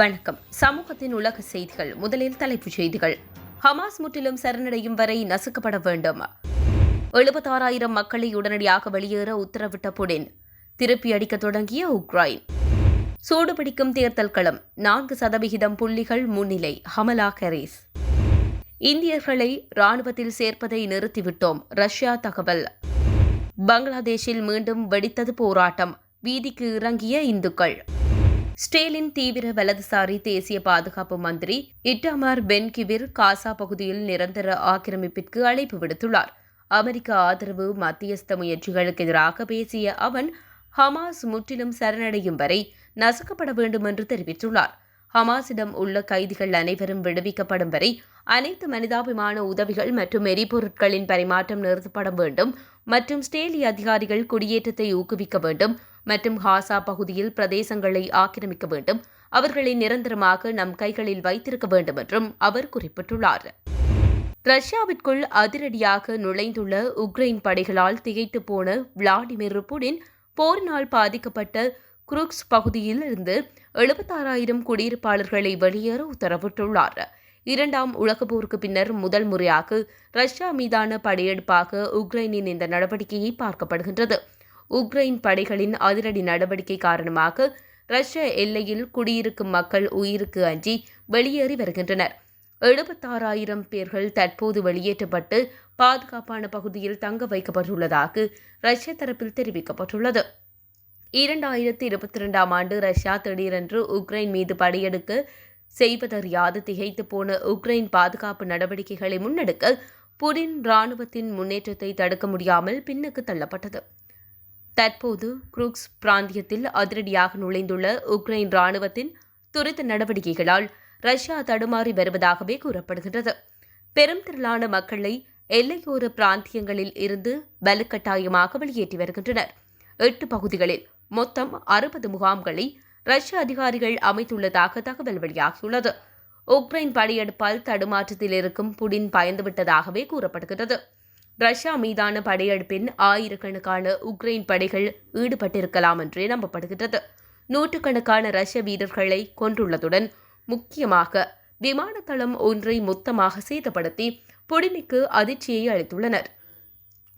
வணக்கம். சமூகத்தின் உலக செய்திகள். முதலில் தலைப்புச் செய்திகள். ஹமாஸ் முற்றிலும் சரணடையும் வரை நசுக்கப்பட வேண்டும்? எழுபத்தாறாயிரம் மக்களை உடனடியாக வெளியேற உத்தரவிட்ட புடின். திருப்பி அடிக்க தொடங்கிய உக்ரைன். சூடுபிடிக்கும் தேர்தல் களம். நான்கு சதவிகிதம் புள்ளிகள் முன்னிலை. ஹமலா கரீஸ் இந்தியர்களை ராணுவத்தில் சேர்ப்பதை நிறுத்திவிட்டோம். ரஷ்யா தகவல். பங்களாதேஷில் மீண்டும் வெடித்தது போராட்டம். வீதிக்கு இறங்கிய இந்துக்கள். ஸ்டேலின் தீவிர வலதுசாரி தேசிய பாதுகாப்பு மந்திரி இட்டாமார் பென் கிவிர் காசா பகுதியில் நிரந்தர ஆக்கிரமிப்பிற்கு அழைப்பு விடுத்துள்ளார். அமெரிக்க ஆதரவு மத்தியஸ்த முயற்சிகளுக்கு எதிராக பேசிய அவன் ஹமாஸ் முற்றிலும் சரணடையும் வரை நசுக்கப்பட வேண்டும் என்று தெரிவித்துள்ளார். ஹமாஸிடம் உள்ள கைதிகள் அனைவரும் விடுவிக்கப்படும் வரை அனைத்து மனிதாபிமான உதவிகள் மற்றும் எரிபொருட்களின் பரிமாற்றம் நிறுத்தப்பட வேண்டும் மற்றும் ஸ்டேலி அதிகாரிகள் குடியேற்றத்தை ஊக்குவிக்க வேண்டும் மற்றும் ஹாசா பகுதியில் பிரதேசங்களை ஆக்கிரமிக்க வேண்டும். அவர்களை நிரந்தரமாக நம் கைகளில் வைத்திருக்க வேண்டும் என்றும் அவர் குறிப்பிட்டுள்ளார். ரஷ்யாவிற்குள் அதிரடியாக நுழைந்துள்ள உக்ரைன் படைகளால் திகைத்து போன விளாடிமிர் புடின் போரினால் பாதிக்கப்பட்ட குருக்ஸ் பகுதியில் இருந்து எழுபத்தாறாயிரம் குடியிருப்பாளர்களை வெளியேற உத்தரவிட்டுள்ளார். இரண்டாம் உலகப் போருக்கு பின்னர் முதல் முறையாக ரஷ்யா மீதான படையெடுப்பாக உக்ரைனின் இந்த நடவடிக்கையை பார்க்கப்படுகின்றது. உக்ரைன் படைகளின் அதிரடி நடவடிக்கை காரணமாக ரஷ்ய எல்லையில் குடியிருக்கும் மக்கள் உயிருக்கு அஞ்சி வெளியேறி வருகின்றனர். எழுபத்தாறாயிரம் பேர்கள் தற்போது வெளியேற்றப்பட்டு பாதுகாப்பான பகுதியில் தங்க வைக்கப்பட்டுள்ளதாக ரஷ்ய தரப்பில் தெரிவிக்கப்பட்டுள்ளது. இரண்டாயிரத்தி இருபத்தி ரெண்டாம் ஆண்டு ரஷ்யா திடீரென்று உக்ரைன் மீது படையெடுக்க செய்வதறியாது திகைத்து போன உக்ரைன் பாதுகாப்பு நடவடிக்கைகளை முன்னெடுக்க புடின் ராணுவத்தின் முன்னேற்றத்தை தடுக்க முடியாமல் பின்னுக்கு தள்ளப்பட்டது. தற்போது குரூக்ஸ் பிராந்தியத்தில் அதிரடியாக நுழைந்துள்ள உக்ரைன் ராணுவத்தின் துரித நடவடிக்கைகளால் ரஷ்யா தடுமாறி வருவதாகவே கூறப்படுகின்றது. பெரும் திரளான மக்களை எல்லையோர பிராந்தியங்களில் இருந்து வலுக்கட்டாயமாக வெளியேற்றி வருகின்றனர். எட்டு பகுதிகளில் மொத்தம் அறுபது முகாம்களை ரஷ்ய அதிகாரிகள் அமைத்துள்ளதாக தகவல் வெளியாகியுள்ளது. உக்ரைன் படையெடுப்பால் தடுமாற்றத்தில் இருக்கும் புடின் பயந்துவிட்டதாகவே கூறப்படுகிறது ரஷ்யா மீதான படையெடுப்பின் ஆயிரக்கணக்கான உக்ரைன் படைகள் ஈடுபட்டிருக்கலாம் என்றே நம்பப்படுகிறது நூற்றுக்கணக்கான ரஷ்ய வீரர்களை கொன்றுள்ளதுடன் முக்கியமாக விமானத்தளம் ஒன்றை மொத்தமாக சேதப்படுத்தி புடினுக்கு அதிர்ச்சியை அளித்துள்ளனர்.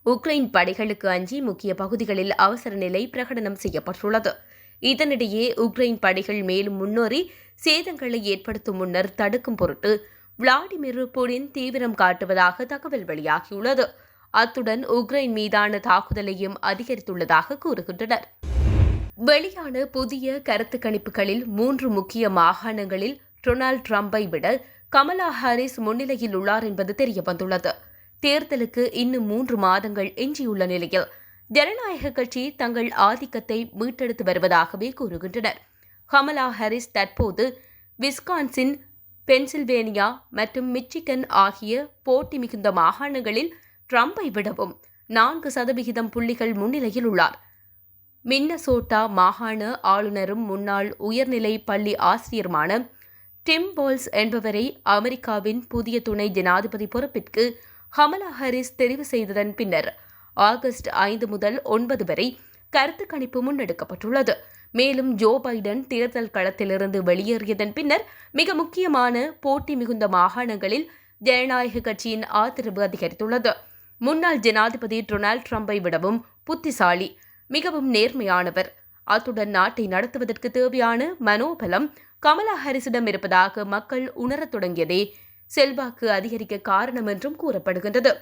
உக்ரைன் படைகளுக்கு அஞ்சி முக்கிய பகுதிகளில் அவசர நிலை பிரகடனம் செய்யப்பட்டுள்ளது. இதனிடையே உக்ரைன் படைகள் மேலும் முன்னேறி சேதங்களை ஏற்படுத்தும் முன்னர் தடுக்கும் பொருட்டு விளாடிமிர் புடின் தீவிரம் காட்டுவதாக தகவல் வெளியாகியுள்ளது. அத்துடன் உக்ரைன் மீதான தாக்குதலையும் அதிகரித்துள்ளதாக கூறுகின்றனர். வெளியான புதிய கருத்து கணிப்புகளில் மூன்று முக்கிய மாகாணங்களில் டொனால்ட் ட்ரம்பை விட கமலா ஹாரிஸ் முன்னிலையில் உள்ளார் என்பது தெரியவந்துள்ளது. தேர்தலுக்கு இன்னும் மூன்று மாதங்கள் எஞ்சியுள்ள நிலையில் ஜனநாயக கட்சி தங்கள் ஆதிக்கத்தை மீட்டெடுத்து வருவதாகவே கூறுகின்றனர். கமலா ஹாரிஸ் தற்போது விஸ்கான்சின் பென்சில்வேனியா மற்றும் மிச்சிகன் ஆகிய போட்டி மிகுந்த மாகாணங்களில் ட்ரம்பை விடவும் நான்கு சதவிகிதம் புள்ளிகள் முன்னிலையில் உள்ளார். மின்னசோட்டா மாகாண ஆளுநரும் முன்னாள் உயர்நிலை பள்ளி ஆசிரியருமான டிம் போல்ஸ் என்பவரை அமெரிக்காவின் புதிய துணை ஜனாதிபதி பொறுப்பிற்கு ஹமலா ஹாரிஸ் தெரிவு செய்ததன் பின்னர் ஆகஸ்ட் ஐந்து முதல் ஒன்பது வரை கருத்து கணிப்பு முன்னெடுக்கப்பட்டுள்ளது. மேலும் ஜோ பைடன் தேர்தல் களத்திலிருந்து வெளியேறியதன் பின்னர் மிக முக்கியமான போட்டி மிகுந்த மாகாணங்களில் ஜனநாயக கட்சியின் ஆதரவு அதிகரித்துள்ளது. முன்னாள் ஜனாதிபதி டொனால்ட் ட்ரம்பை விடவும் புத்திசாலி மிகவும் நேர்மையானவர். அத்துடன் நாட்டை நடத்துவதற்கு தேவையான மனோபலம் கமலா ஹாரிஸிடம் இருப்பதாக மக்கள் உணரத் தொடங்கியதே செல்வாக்கு அதிகரிக்க காரணம் என்றும் கூறப்படுகின்றது.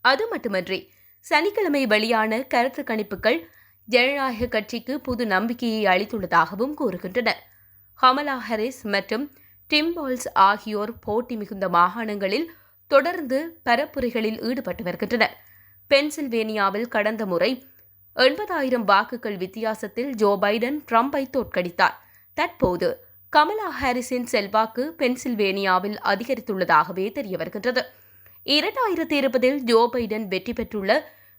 அது மட்டுமன்றி சனிக்கிழமை வெளியான கருத்து கணிப்புகள் ஜனநாயக கட்சிக்கு புது நம்பிக்கையை அளித்துள்ளதாகவும் கூறுகின்றன. கமலா ஹாரிஸ் மற்றும் டிம்பால்ஸ் ஆகியோர் போட்டி மிகுந்த மாகாணங்களில் தொடர்ந்து பரப்புரைகளில் ஈடுபட்டு வருகின்றனர். பென்சில்வேனியாவில் கடந்த முறை எண்பதாயிரம் வாக்குகள் வித்தியாசத்தில் ஜோ பைடன் ட்ரம்பை தோற்கடித்தார். தற்போது கமலா ஹாரிஸின் செல்வாக்கு பென்சில்வேனியாவில் அதிகரித்துள்ளதாகவே தெரிய வருகின்றது. இரண்டாயிரத்தி இருபதில் ஜோ பைடன் வெற்றி பெற்றுள்ள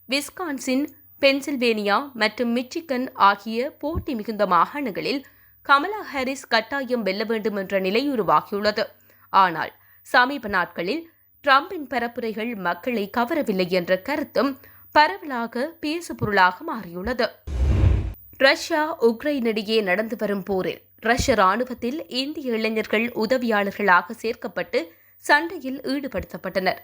விஸ்கான்சின் பென்சில்வேனியா மற்றும் மிச்சிகன் ஆகிய போட்டி மிகுந்த மாகாணங்களில் கமலா ஹாரிஸ் கட்டாயம் வெல்ல வேண்டும் என்ற நிலை உருவாகியுள்ளது ஆனால் சமீப நாட்களில் ட்ரம்பின் பரப்புரைகள் மக்களை கவரவில்லை என்ற கருத்தும் பரவலாக பேசுபொருளாக மாறியுள்ளது. ரஷ்யா உக்ரைனிடையே நடந்து வரும் போரில் ரஷ்ய ராணுவத்தில் இந்திய இளைஞர்கள் உதவியாளர்களாக சேர்க்கப்பட்டு சண்டையில் ஈடுபடுத்தப்பட்டனர்.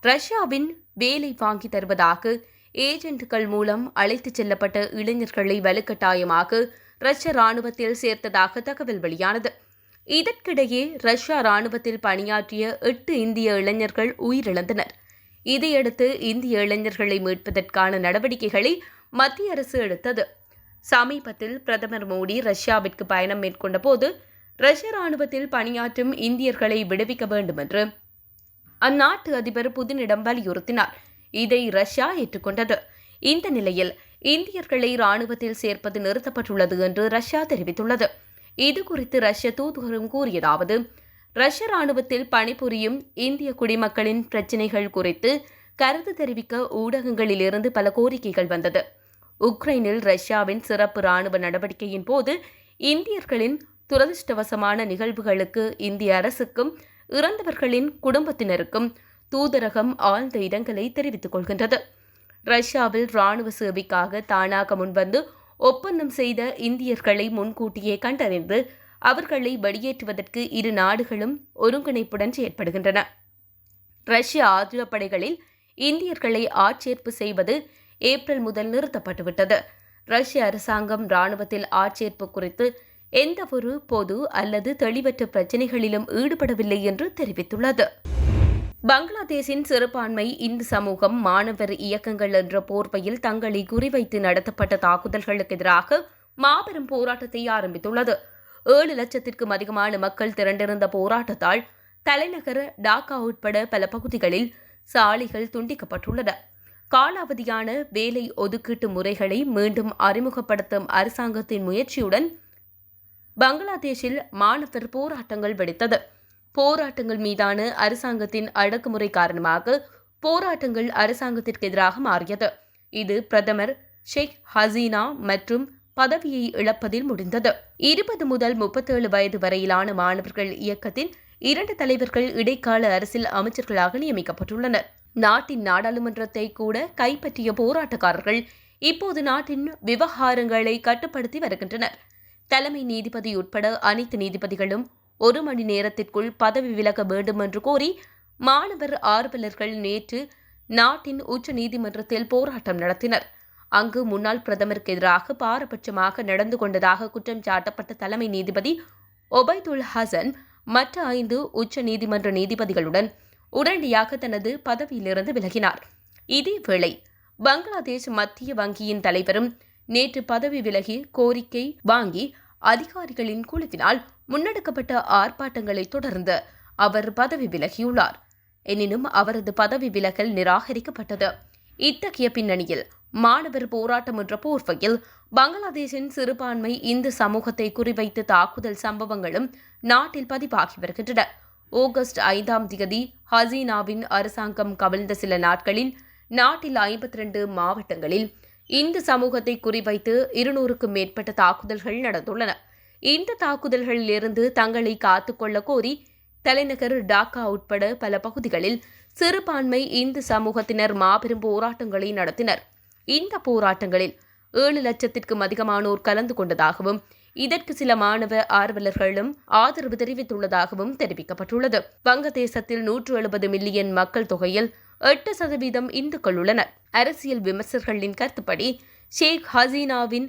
ரஷ்யாவின் வேலை வாங்கி தருவதாக ஏஜென்ட்கள் மூலம் அழைத்துச் செல்லப்பட்ட இளைஞர்களை வலுக்கட்டாயமாக ரஷ்ய ராணுவத்தில் சேர்த்ததாக தகவல் வெளியானது. இதற்கிடையே ரஷ்யா ராணுவத்தில் பணியாற்றிய எட்டு இந்திய இளைஞர்கள் உயிரிழந்தனர். இதையடுத்து இந்திய இளைஞர்களை மீட்பதற்கான நடவடிக்கைகளை மத்திய அரசு எடுத்தது. சமீபத்தில் பிரதமர் மோடி ரஷ்யாவிற்கு பயணம் மேற்கொண்ட போது ரஷ்ய ராணுவத்தில் பணியாற்றும் இந்தியர்களை விடுவிக்க வேண்டும் என்று அந்நாட்டு அதிபர் புதினிடம் வலியுறுத்தினார். இதை ரஷ்யா ஏற்றுக்கொண்டது. இந்த நிலையில் இந்தியர்களை ராணுவத்தில் சேர்ப்பது நிறுத்தப்பட்டுள்ளது என்று ரஷ்யா தெரிவித்துள்ளது. இது குறித்து ரஷ்ய தூதுவரும் கூறியதாவது ரஷ்ய ராணுவத்தில் பணிபுரியும் இந்திய குடிமக்களின் பிரச்சினைகள் குறித்து கருத்து தெரிவிக்க ஊடகங்களிலிருந்து பல கோரிக்கைகள் வந்தது. உக்ரைனில் ரஷ்யாவின் சிறப்பு ராணுவ நடவடிக்கையின் போது இந்தியர்களின் துரதிருஷ்டவசமான நிகழ்வுகளுக்கு இந்திய அரசுக்கும் இறந்தவர்களின் குடும்பத்தினருக்கும் தூதரகம் ஆழ்ந்த இடங்களை தெரிவித்துக் கொள்கின்றது. ரஷ்யாவில் ராணுவ சேவைக்காக தானாக முன்வந்து ஒப்பந்தம் செய்த இந்தியர்களை முன்கூட்டியே கண்டறிந்து அவர்களை வெளியேற்றுவதற்கு இரு நாடுகளும் ஒருங்கிணைப்புடன் செயற்படுகின்றன. ரஷ்ய ஆயுதப்படைகளில் இந்தியர்களை ஆட்சேர்ப்பு செய்வது ஏப்ரல் முதல் நிறுத்தப்பட்டுவிட்டது. ரஷ்ய அரசாங்கம் ராணுவத்தில் ஆட்சேர்ப்பு குறித்து எந்தவொரு பொது அல்லது தெளிவற்ற பிரச்சினைகளிலும் ஈடுபடவில்லை என்று தெரிவித்துள்ளது. பங்களாதேஷின் சிறுபான்மை இந்து சமூகம் மாணவர் இயக்கங்கள் என்ற போர்வையில் தங்களை குறிவைத்து நடத்தப்பட்ட தாக்குதல்களுக்கு எதிராக மாபெரும் போராட்டத்தை ஆரம்பித்துள்ளது. ஏழு லட்சத்திற்கும் அதிகமான மக்கள் திரண்டிருந்த போராட்டத்தால் தலைநகர் டாக்கா உட்பட பல பகுதிகளில் சாலைகள் துண்டிக்கப்பட்டுள்ளன. காலாவதியான வேலை ஒதுக்கீட்டு முறைகளை மீண்டும் அறிமுகப்படுத்தும் அரசாங்கத்தின் முயற்சியுடன் பங்களாதேஷில் மாணவர் போராட்டங்கள் வெடித்தது. போராட்டங்கள் மீதான அரசாங்கத்தின் அடக்குமுறை காரணமாக போராட்டங்கள் அரசாங்கத்திற்கு எதிராக மாறியது. இது பிரதமர் ஷேக் ஹசீனா மற்றும் பதவியை இழப்பதில் முடிந்தது. இருபது முதல் முப்பத்தேழு வயது வரையிலான மாணவர்கள் இயக்கத்தின் இரண்டு தலைவர்கள் இடைக்கால அரசில் அமைச்சர்களாக நியமிக்கப்பட்டுள்ளனர். நாட்டின் நாடாளுமன்றத்தை கூட கைப்பற்றிய போராட்டக்காரர்கள் இப்போது நாட்டின் விவகாரங்களை கட்டுப்படுத்தி வருகின்றனர். தலைமை நீதிபதி உட்பட அனைத்து நீதிபதிகளும் ஒரு மணி நேரத்திற்குள் பதவி விலக வேண்டும் என்று கோரி மாணவர் ஆர்வலர்கள் நேற்று நாட்டின் உச்ச நீதிமன்றத்தில் போராட்டம் நடத்தினர். அங்கு முன்னாள் பிரதமருக்கு எதிராக பாரபட்சமாக நடந்து கொண்டதாக குற்றம் சாட்டப்பட்ட தலைமை நீதிபதி ஒபைதுல் ஹசன் மற்ற ஐந்து உச்ச நீதிமன்ற நீதிபதிகளுடன் உடனடியாக தனது பதவியிலிருந்து விலகினார். இதேவேளை பங்களாதேஷ் மத்திய வங்கியின் தலைவரும் நேற்று பதவி விலகி கோரிக்கை வாங்கி அதிகாரிகளின் குழுவினால் முன்னெடுக்கப்பட்ட ஆர்ப்பாட்டங்களை தொடர்ந்து அவர் பதவி விலகியுள்ளார். எனினும் அவரது பதவி விலகல் நிராகரிக்கப்பட்டது. இத்தகைய பின்னணியில் மாணவர் போராட்டம் என்ற போர்வையில் பங்களாதேஷின் சிறுபான்மை இந்து சமூகத்தை குறிவைத்து தாக்குதல் சம்பவங்களும் நாட்டில் பதிவாகி வருகின்றன. ஆகஸ்ட் ஐந்தாம் தேதி ஹசீனாவின் அரசாங்கம் கவிழ்ந்த சில நாட்களில் நாட்டில் ஐம்பத்தி ரெண்டு மாவட்டங்களில் இந்து சமூகத்தை குறிவைத்து இருநூறுக்கும் மேற்பட்ட தாக்குதல்கள் நடந்துள்ளன. இந்த தாக்குதல்களிலிருந்து தங்களை காத்துக்கொள்ள கோரி தலைநகர் டாக்கா உட்பட பல பகுதிகளில் சிறுபான்மை இந்து சமூகத்தினர் மாபெரும் போராட்டங்களை நடத்தினர். இந்த போராட்டங்களில் ஏழு லட்சத்திற்கும் அதிகமானோர் கலந்து கொண்டதாகவும் இதற்கு சில மாணவ ஆர்வலர்களும் ஆதரவு தெரிவித்துள்ளதாகவும் தெரிவிக்கப்பட்டுள்ளது. வங்கதேசத்தில் நூற்று எழுபது மில்லியன் மக்கள் தொகையில் எட்டு சதவீதம் இந்துக்கள் உள்ளனர். அரசியல் விமர்சகர்களின் கருத்துப்படி ஷேக் ஹசீனாவின்